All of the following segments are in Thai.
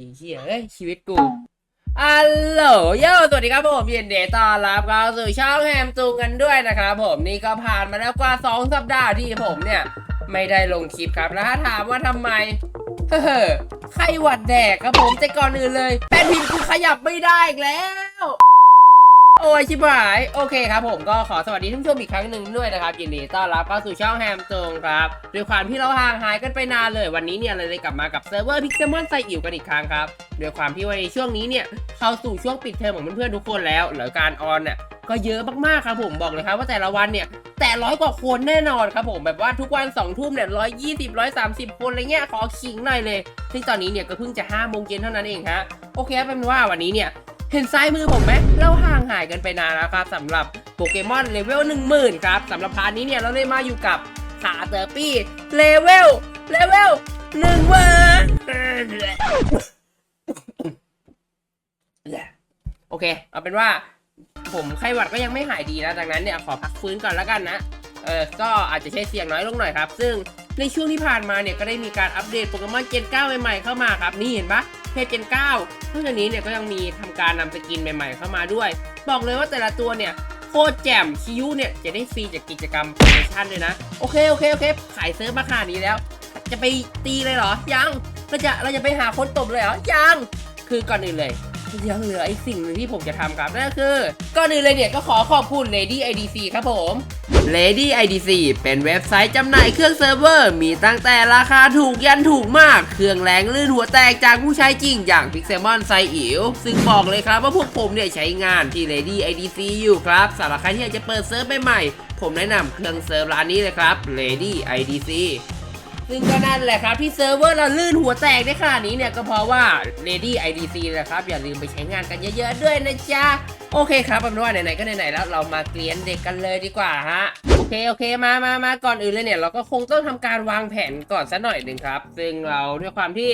อีเหี้ยเอ้ยชีวิตกูอัลโหลโยสวัสดีครับผมยินดีต้อนรับเข้าสู่ช่องแฮมจูงกันด้วยนะครับผมนี่ก็ผ่านมาแล้วกว่า 2 สัปดาห์ที่ผมเนี่ย ไม่ได้ลงคลิปครับแล้วถ้าถามว่าทำไม เฮ้อไข้หวัดแดกครับผมแต่ก่อนอื่นเลยแป้นพิมพ์กูขยับไม่ได้อีกแล้ว โอ้ยชิบหายโอเคครับผมก็ขอสวัสดีท่านผู้ชมอีกครั้งหนึ่งด้วยนะครับยินดีต้อนรับเข้าสู่ช่องแฮมตรงครับด้วยความที่เราห่างหายกันไปนานเลยวันนี้เนี่ยเราเลยกลับมากับเซิร์ฟเวอร์พิกเซมอนไซอิ๋วกันอีกครั้งครับด้วยความที่ว่าในช่วงนี้เนี่ยเข้าสู่ช่วงปิดเทอมของเพื่อนๆทุกคนแล้วแล้วการออนเนี่ยก็เยอะมากๆครับผมบอกเลยครับว่าแต่ละวันเนี่ยแต่ร้อยกว่าคนแน่นอนครับผมแบบว่าทุกวัน2องทุ่มเนี่ยร้อยยี่สิบร้อยสามสิบคนอะไรเงี้ยขอขิงหน่อยเลย ซึ่งตอนนี้เนี่ยก็เพิ่งจะ5้าโมงเย็นเท่านั้นเองฮะโอเคเป็นว่าวันนี้เนี่ย เห็นซ้ายมือผมไหมเราห่างหายกันไปนานแล้วครับสำหรับโปเกมอนเลเวล1 0,000 ครับสำหรับพาร์ทนี้เนี่ยเราเลยมาอยู่กับขาเตอร์ปี้เลเวลเลเวลหนึ่งหมื่นโอเค เอาเป็นว่าผมไข้หวัดก็ยังไม่หายดีนะดังนั้นเนี่ยขอพักฟื้นก่อนแล้วกันนะเออก็อาจจะใช้เสียงน้อยลงหน่อยครับ ซึ่งในช่วงที่ผ่านมาเนี่ยก็ได้มีการอัปเดตโปเกมอนเจน9ใหม่ๆเข้ามาครับ นี่เห็นปะ เพจเจน9นอกจากนี้เนี่ยก็ยังมีทำการนำสกินใหม่ ๆ เข้ามาด้วย บอกเลยว่าแต่ละตัวเนี่ยโคตรแจ่มคิวเนี่ยจะได้ฟรีจากกิจกรรมโปรโมชั่นด้วยนะ โอเคโอเคโอเค ขายเซิร์ฟมาขนาดนี้แล้ว จะไปตีเลยเหรอ ยังเราจะเราจะไปหาคนตบเลยเหรอ ยัง คือก่อนอื่นเลย ยังเหลือไอ้สิ่งหนึ่งที่ผมจะทำครับนั่นก็คือก่อนอื่นเลยเนี่ยก็ขอขอบคุณ Lady IDC ครับผม Lady IDC เป็นเว็บไซต์จำหน่ายเครื่องเซิร์ฟเวอร์ มีตั้งแต่ราคาถูกยันถูกมาก เครื่องแรงลื่นหัวแตกจากผู้ใช้จริงอย่าง Pixelmon ไซอิ๋วซึ่งบอกเลยครับว่าพวกผมเนี่ยใช้งานที่ Lady IDC อยู่ครับสำหรับใครที่อยากจะเปิดเซิร์ฟใหม่ๆผมแนะนำเครื่องเซิร์ฟร้านนี้เลยครับ Lady IDC ซึ่งก็นั่นแหละครับที่เซิร์ฟเวอร์เราลื่นหัวแตกได้ขนาดนี้เนี่ยก็เพราะว่า Lady IDC นะครับ อย่าลืมไปใช้งานกันเยอะๆด้วยนะจ๊ะ โอเคครับเป็นว่าไหนๆก็ไหนๆแล้วเรามาเกลียนเด็กกันเลยดีกว่าฮะโอเคโอเคมามามาก่อนอื่นเลยเนี่ยเราก็คงต้องทำการวางแผนก่อนสักหน่อยหนึ่งครับ ซึ่งเราด้วยความที่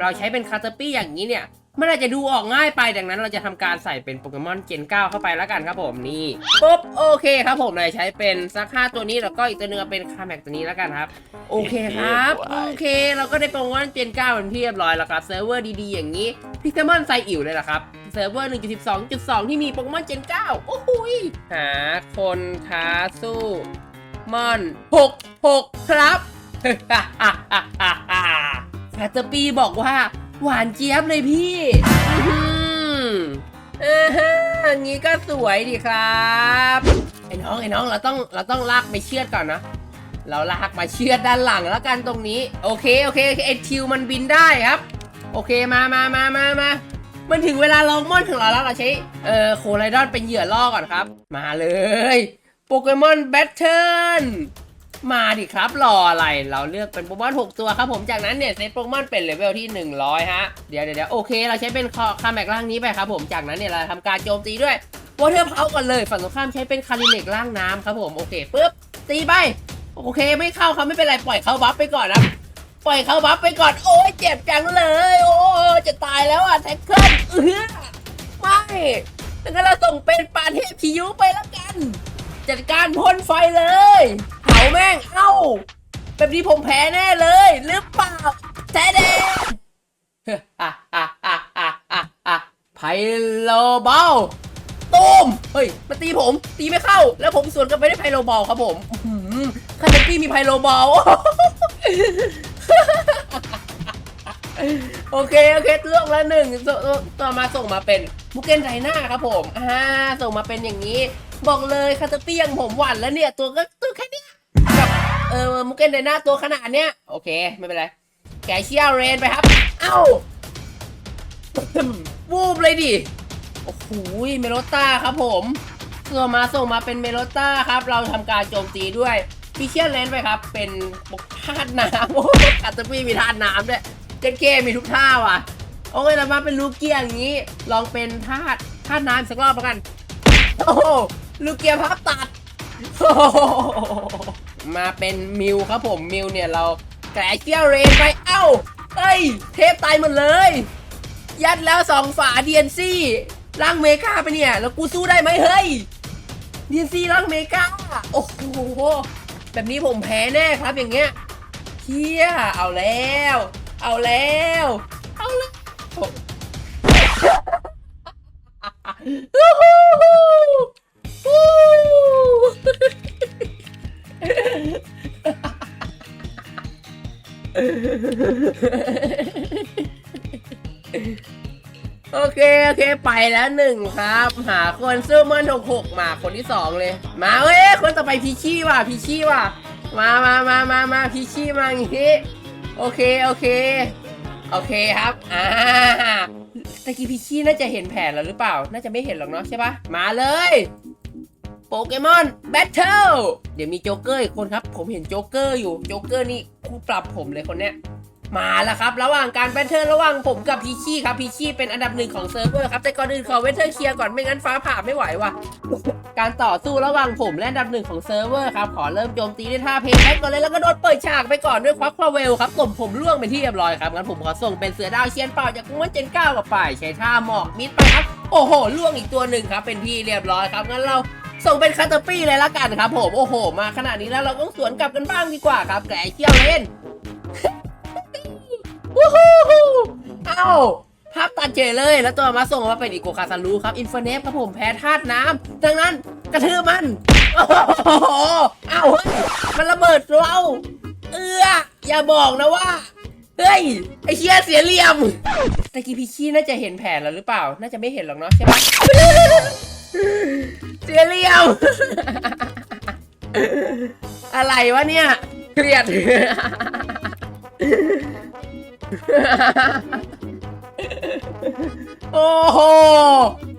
เราใช้เป็นคาเตาปี้อย่างนี้เนี่ย มันอาจจะดูออกง่ายไปดังนั้นเราจะทำการใส่เป็นโปเกมอนเจน9เข้าไปแล้วกันครับผมนี่ปุ๊บโอเคครับผมเลยใช้เป็นซักห้าตัวนี้แล้วก็อีกตัวหนึงเป็นคาแม็กตัวนี้แล้วกันครับ โอเคครับ โอเค เราก็ได้โปรโมชั่นเจน9เป็นที่เรียบร้อยแล้วครับเซิร์ฟเวอร์ดีๆอย่างนี้พิกเซมอนไซอิ๋วเลยล่ะครับเซิร์ฟเวอร์ 1.12.2 ที่มีโปเกมอนเจน9โอ้โหยหาคนท้าสู้มอน6 6 ครับแฟตเตอร์ปีบอกว่า หวานเจี๊ยบเลยพี่อื้อหือเออฮะอย่างนี้ก็สวยดีครับไอ้น้องไอ้น้องเราต้องเราต้องลากไปเชือดก่อนนะเราลากมาเชือดด้านหลังแล้วกันตรงนี้ โอเคโอเคโอเคเอ็ทิวมันบินได้ครับ โอเคมามามามามามันถึงเวลาลองมอนของเราแล้วเราใช้เอ่อโคไลดอนเป็นเหยื่อล่อก่อนครับ มาเลย โปเกมอนแบทเทิล มาดิครับรออะไรเราเลือกเป็นโปเกมอน6ตัวครับผมจากนั้นเนี่ยเซตโปเกมอนเป็นเลเวลที่ 100 ฮะเดี๋ยวเดี๋ยวเดี๋ยวโอเค เราใช้เป็นคาแมกร่างนี้ไปครับผมจากนั้นเนี่ยเราทำการโจมตีด้วยวอเทอร์เพาก่อนเลยฝั่งตรงข้ามใช้เป็นคาริเล็กร่างน้ำครับผมโอเคปุ๊บตีไปโอเคไม่เข้าครับไม่เป็นไรปล่อยเขาบัฟไปก่อนนะปล่อยเขาบัฟไปก่อนโอ้ยเจ็บจังเลย โอ้ยจะตายแล้วอะแท็กเกิลเออไม่งั้นเราส่งเป็นปาเทพคิยุไปแล้วกัน จัดการพ่นไฟเลยาแม่ง เอ้า แบบนี้ผมแพ้แน่เลยหรือเปล่าแท้เด้อะอะอะอะอะอะไพโลบอลตูมเฮ้ยมาตีผม ตีไม่เข้า แล้วผมสวนกลับไปได้ไพโลบอลครับผมคาเนปี้มีไพโลบอลโอเค โอเคเลือกแล้วหนึ่งต่อมาส่งมาเป็นบุกเกนไดน่าครับผม อ่า ส่งมาเป็นอย่างนี้ บอกเลยคาตาปี้ยงผมหวั่นแล้วเนี่ย ตัวก็ เออมุกเกนไดนาตัวขนาดเนี้ยโอเค ไม่เป็นไร แกเชียร์เรนไปครับ เอ้าวูบเลยดิ โอ้โหเมโลต้าครับผมส่งมาส่งมาเป็นเมโลต้าครับ เราทำการโจมตีด้วยฟิเชียนเลนไปครับ เป็นธาตุน้ำโอ้โหอัตตปีมีธาตุน้ำด้วยเจนเกมีทุกท่าว่ะ โอเคเรามาเป็นลูกเกียร์อย่างนี้ ลองเป็นธาตุธาตุน้ำสักรอบแล้วกัน โอ้โหลูกเกียร์พับตัดโอ้โห มาเป็นมิวครับผมมิวเนี่ยเราแกะเกียร์เรนไปเอ้าเอ้ย เทปตายหมดเลย ยัดแล้วสองฝา DNC ร่างเมกาไปเนี่ย แล้วกูสู้ได้ไหมเฮ้ย DNC ร่างเมกาโอ้โหแบบนี้ผมแพ้แน่ครับอย่างเงี้ยเฮียเอาแล้ว เอาแล้วเอาแล้ว โอเค โอเค ไปแล้วหนึ่งครับ หาคนซื้อมันหกหกมาคนที่สองเลย มาเว้ย คนต่อไปพีชี่ว่ะพีชี่ว่ะ มามามามามาพีชี่มาอย่างงี้โอเค โอเค โอเคครับ อ่าตะกี้พีชี่น่าจะเห็นแผนแล้วหรือเปล่า น่าจะไม่เห็นหรอกเนาะใช่ปะมาเลย โปเกมอนแบทเทิลเดี๋ยวมีโจ๊กเกอร์อีกคนครับ ผมเห็นโจ๊กเกอร์อยู่ โจ๊กเกอร์นี่คู่ปรับผมเลยคนเนี้ย มาแล้วครับ ระหว่างการแบทเทิลระหว่างผมกับพีชี่ครับ พีชี่เป็นอันดับหนึ่งของเซิร์ฟเวอร์ครับแต่ก่อนอื่นขอเวทเทอร์เคลียร์ก่อนไม่งั้นฟ้าผ่าไม่ไหวว่ะ การต่อสู้ระหว่างผมและอันดับหนึ่งของเซิร์ฟเวอร์ครับ ขอเริ่มโจมตีด้วยท่าเพลย์แบ็กก่อนเลยแล้วก็โดนเปิดฉากไปก่อนด้วยควักพาเวลครับกลมผมล่วงเป็นที่เรียบร้อยครับงั้นผมขอส่งเป็นเสือดาวเชียนเป่าจากกุ้งวันเจนเก้ากับฝ่ายใช้ท่าหมอกมิดไปครับโอ้โหล่วงอีกตัวหนึ่งครับเป็นที่เรียบร้อยครับงั้นเรา ส่งเป็นคาตาปี้เลยละกันครับผม โอ้โห มาขนาดนี้แล้วเราต้องสวนกลับกันบ้างดีกว่าครับ แกเที่ยวเล่นวู้ฮู้เอ้าภาพตัดเจเลย แล้วตัวมาส่งมาเป็นอีโกคาซารูครับ อินฟเนฟครับผม แพ้ธาตุน้ำดังนั้นกระทืบมันโอ้โหเอ้าเฮ้ย มันระเบิดเรา เอื้อ อย่าบอกนะว่า เฮ้ย ไอเชียเสียเหลี่ยมตะกี้พี่ชี่น่าจะเห็นแผนแล้วหรือเปล่า น่าจะไม่เห็นหรอกเนาะใช่ปะ เสียเหลี่ยมอะไรวะเนี่ยเครียด โอ้โห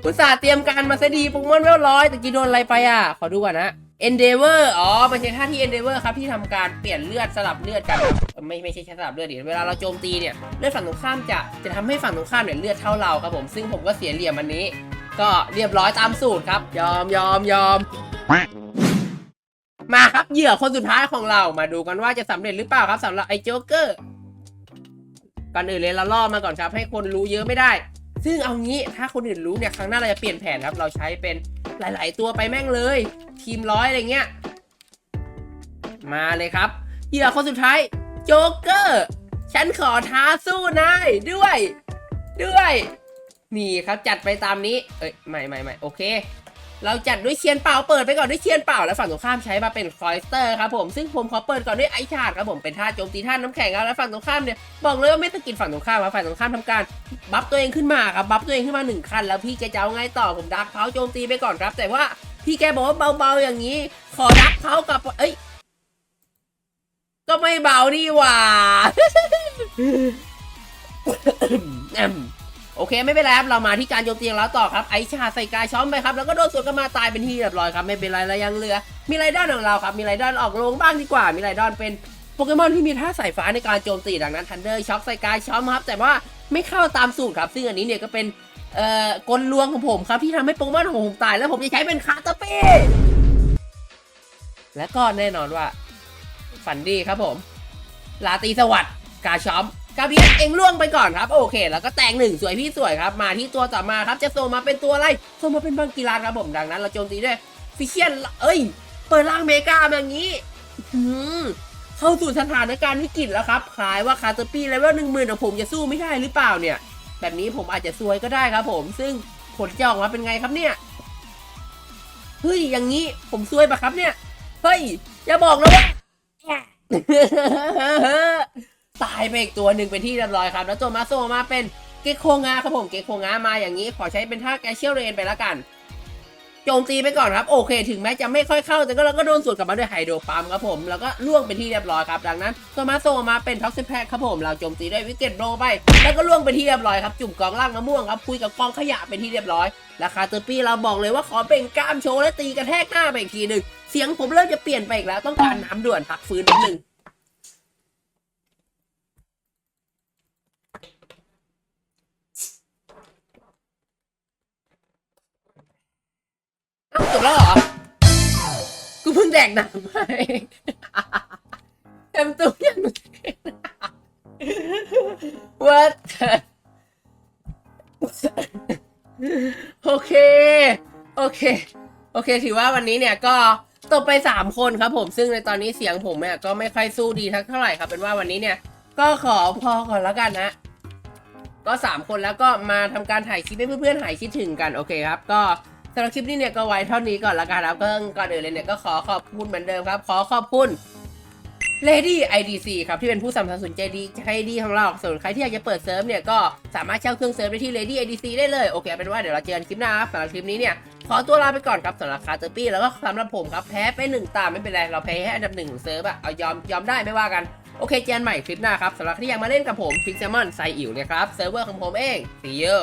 อุตส่าห์เตรียมการมาซะดีโปเกมอนเวลร้อยแต่กี้โดนอะไรไปอะ ขอดูก่อนนะ Endeavor อ๋อ มันใช้ท่าที่ Endeavor ครับที่ทำการเปลี่ยนเลือดสลับเลือดกัน ไม่ไม่ใช่แค่สลับเลือดดิเวลาเราโจมตีเนี่ย เลือดฝั่งตรงข้ามจะจะทำให้ฝั่งตรงข้ามเนี่ยเลือดเท่าเราครับผม ซึ่งผมก็เสียเหลี่ยมอันนี้ ก็เรียบร้อยตามสูตรครับ ยอมยอมยอม มาครับเหยื่อคนสุดท้ายของเรามาดูกันว่าจะสำเร็จหรือเปล่าครับสำหรับไอ้โจ๊กเกอร์ก่อนอื่นเลยเราล่อมาก่อนครับ ให้คนรู้เยอะไม่ได้ ซึ่งเอางี้ถ้าคนอื่นรู้เนี่ยครั้งหน้าเราจะเปลี่ยนแผนครับ เราใช้เป็นหลาย ๆ ตัวไปแม่งเลย ทีมร้อยอะไรเงี้ยมาเลยครับเหยื่อคนสุดท้ายโจ๊กเกอร์ ฉันขอท้าสู้นายด้วย ด้วย นี่ครับจัดไปตามนี้ เอ้ยไม่ไม่ไม่โอเค เราจัดด้วยเชียนเปล่าเปิดไปก่อนด้วยเชียนเปล่าแล้วฝั่งตรงข้ามใช้มาเป็นฟอยสเตอร์ครับผมซึ่งผมขอเปิดก่อนด้วยไอชาร์ดครับผมเป็นท่าโจมตีท่าน้ำแข็งครับแล้วฝั่งตรงข้ามเนี่ยบอกเลยว่าไม่ต้องกินฝั่งตรงข้ามครับฝั่งตรงข้ามทำการบัฟตัวเองขึ้นมาครับบัฟตัวเองขึ้นมาหนึ่งขั้นแล้วพี่แกจะเอาไงต่อผมดักเผาโจมตีไปก่อนครับ แต่ว่าพี่แกบอกว่าเบาๆอย่างนี้ ขอดักเผากลับเอ้ยก็ไม่เบาดีหว่า โอเคไม่เป็นไรครับเรามาที่การโจมตีของเราต่อครับไอชาใส่กายช้อมไปครับแล้วก็โดนสวนกันมาตายเป็นที่เรียบร้อยครับไม่เป็นไรแล้วยังเหลือ มีไรดอนของเราครับมีไรดอนออกลงบ้างดีกว่า มีไรดอนเป็นโปเกมอนที่มีท่าสายฟ้าในการโจมตีดังนั้นทันเดอร์ช็อคใส่กายช้อมครับแต่ว่าไม่เข้าตามสูตรครับ ซึ่งอันนี้เนี่ยก็เป็นเอ่อกลลวงของผมครับที่ทำให้โปเกมอนของผมตาย แล้วผมจะใช้เป็นคาตาเป้และก็แน่นอนว่าฝันดีครับผมลาตีสวัสดิ์กาช้อม กาเบียสเองล่วงไปก่อนครับ โอเค แล้วก็แต่งหนึ่งสวยพี่สวยครับ มาที่ตัวต่อมาครับ จะส่งมาเป็นตัวอะไรส่งมาเป็นบังกีฬาครับผมดังนั้น เราโจมตีด้วยฟิเชียนเอ้ย เปิดร่างเมกามาอย่างนี้เข้าสู่สถานการณ์วิกฤตแล้วครับขายว่าคาร์ตปี้เลเวลหนึ่งหมื่นของผมจะสู้ไม่ได้หรือเปล่าเนี่ย แบบนี้ผมอาจจะซวยก็ได้ครับ ผม ซึ่งผลจะออกมาเป็นไงครับเนี่ยเฮ้ยอย่างนี้ผมซวยปะครับเนี่ยเฮ้ยอย่าบอกนะว่าายไปอีกตัวหนึ่งเป็นที่เรียบร้อยครับ แล้วตัวมาโซมาเป็นเกคโคงาครับผมเกคโคงามาอย่างนี้ ขอใช้เป็นท่าแกเชียลเรนไปแล้วกันโจมตีไปก่อนครับโอเค ถึงแม้จะไม่ค่อยเข้า แต่ก็เราก็โดนสวนกลับมาด้วยไฮโดรปั๊มครับผมแล้วก็ล่วงเป็นที่เรียบร้อยครับดังนั้นตัวมาโซมาเป็นท็อกซิแพคครับผมเราโจมตีด้วยวิกเก็ตโรไป แล้วก็ล่วงเป็นที่เรียบร้อยครับจุ่มกองล่างมะม่วงครับคุยกับกองขยะเป็นที่เรียบร้อยราคาเตอร์ปี้เราบอกเลยว่าขอเป็นกล้ามโชว์และตีกระแทกหน้าไปอีกทีหนึ่งเสียงผมเริ่มจะเปลี่ยนไปอีกแล้วต้องการน้ำด่วนพักฟื้นนิดนึง แล้วเหรอ กูเพิ่งแดกหน้ำไปเต็มตัวยัง What the โอเค โอเค โอเค ถือว่าวันนี้เนี่ยก็ตกไป 3 คนครับผม ซึ่งในตอนนี้เสียงผมเนี่ยก็ไม่ค่อยสู้ดีทักเท่าไหร่ครับ เป็นว่าวันนี้เนี่ย ก็ขอพอก่อนแล้วกันนะ ก็ 3 คนแล้วก็มาทำการถ่ายคลิปให้เพื่อนๆหายคิดถึงกัน โอเคครับ ก็ สำหรับคลิปนี้เนี่ยก็ไว้เท่านี้ก่อนละกันครับก็ก่อนอื่นเลยเนี่ยก็ขอขอบคุณเหมือนเดิมครับ ขอขอบคุณ Lady IDC ครับที่เป็นผู้สนับสนุนใจดีใจดีของเราส่วนใครที่อยากจะเปิดเซิร์ฟเนี่ยก็สามารถเช่าเครื่องเซิร์ฟได้ที่ Lady IDC ได้เลยโอเคเป็นว่าเดี๋ยวเราเจอกันคลิปหน้าครับสำหรับคลิปนี้เนี่ยขอตัวลาไปก่อนครับสำหรับคาเตอร์ปี้แล้วก็สำหรับผมครับแพ้ไปหนึ่งตามไม่เป็นไรเราแพ้ให้อันดับหนึ่งของเซิร์ฟอะเอายอมยอมได้ไม่ว่ากันโอเคเจอกันใหม่คลิปหน้าครับสำหรับใครที่อยากมาเล่นกับผมพิกเซมอนไซอิ๋วเนี่ยครับเซิร์ฟเวอร์ของผมเอง see you